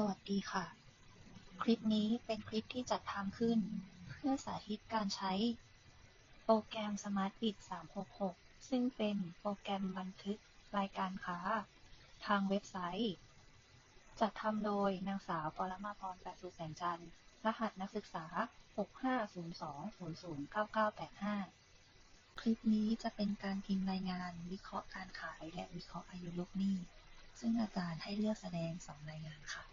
สวัสดีค่ะ คลิปนี้เป็นคลิปที่จัดทำขึ้น เพื่อสาธิตการใช้ โปรแกรม SmartBit 366 ซึ่งเป็นโปรแกรมบันทึกรายการค้า ทางเว็บไซต์ จัดทำโดยนางสาวปรมาพรแปดสุแสงจันทร์ รหัสนักศึกษา 6502009985 คลิปนี้จะเป็นการพิมพ์รายงาน วิเคราะห์การขายและวิเคราะห์อายุลูกหนี้ซึ่งอาจารย์ให้เลือกแสดง2รายงานค่ะ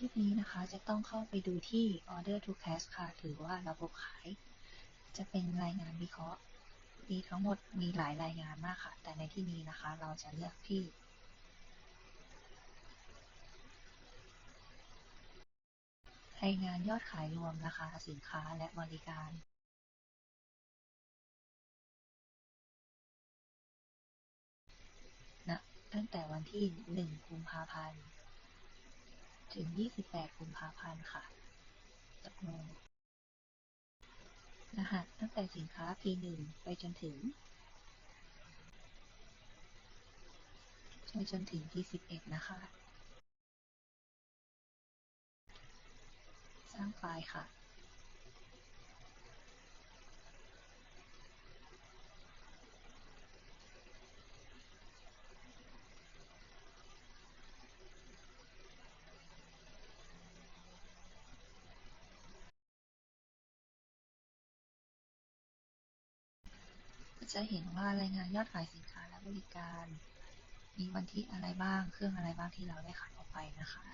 ลิปนี้นะคะ จะต้องเข้าไปดูที่ order to cash ค่ะ หรือว่าระบบขาย จะเป็นรายงานวิเคราะห์ มีทั้งหมดมีหลายรายงานมากค่ะ แต่ในที่นี้นะคะ เราจะเลือกที่รายงานยอดขายรวมราคาสินค้าและบริการณตั้งแต่วันที่ 1 กุมภาพันธ์ ถึง 28 กุมภาพันธ์ค่ะตกลงรหัสตั้งแต่สินค้า P1 ไปจนถึง ไปจนถึง P11 นะคะ สร้างไฟล์ค่ะ จะเห็นว่ารายงานยอดขายสินค้าและบริการ มีวันที่อะไรบ้าง เครื่องอะไรบ้างที่เราได้ขายออกไปนะคะ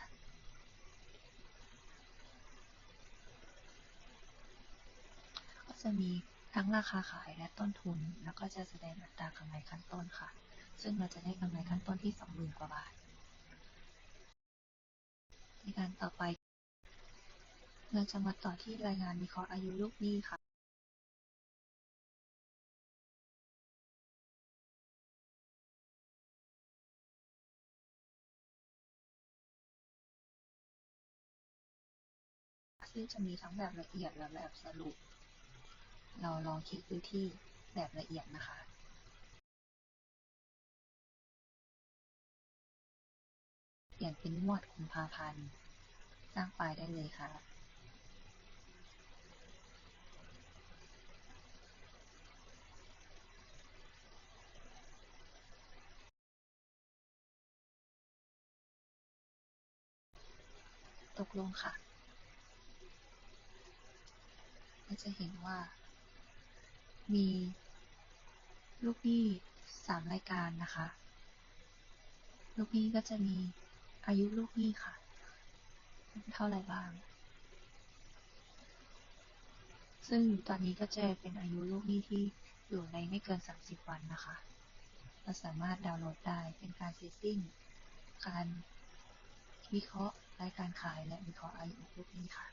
ก็จะมีทั้งราคาขายและต้นทุน แล้วก็จะแสดงอัตรากำไรขั้นต้นค่ะ ซึ่งเราจะได้กำไรขั้นต้นที่ 20,000 กว่าบาท ในการต่อไป เราจะมาต่อที่รายงานวิเคราะห์อายุลูกหนี้ค่ะ ซึ่งจะมีทั้งแบบละเอียดและแบบสรุป เราลองคลิกดูที่แบบละเอียดนะคะเปลี่ยนเป็นงวดกุมภาพันธ์ สร้างไฟล์ได้เลยค่ะ ตกลงค่ะ เราจะเห็นว่า มีลูกหนี้สามรายการนะคะ ลูกหนี้ก็จะมีอายุลูกหนี้ค่ะ เท่าไหร่บ้าง ซึ่งตอนนี้ก็จะเป็นอายุลูกหนี้ที่อยู่ในไม่เกิน 30 วันนะคะเราสามารถดาวน์โหลดได้เป็นการเซตติ้งการวิเคราะห์รายการขายและวิเคราะห์อายุลูกหนี้ค่ะ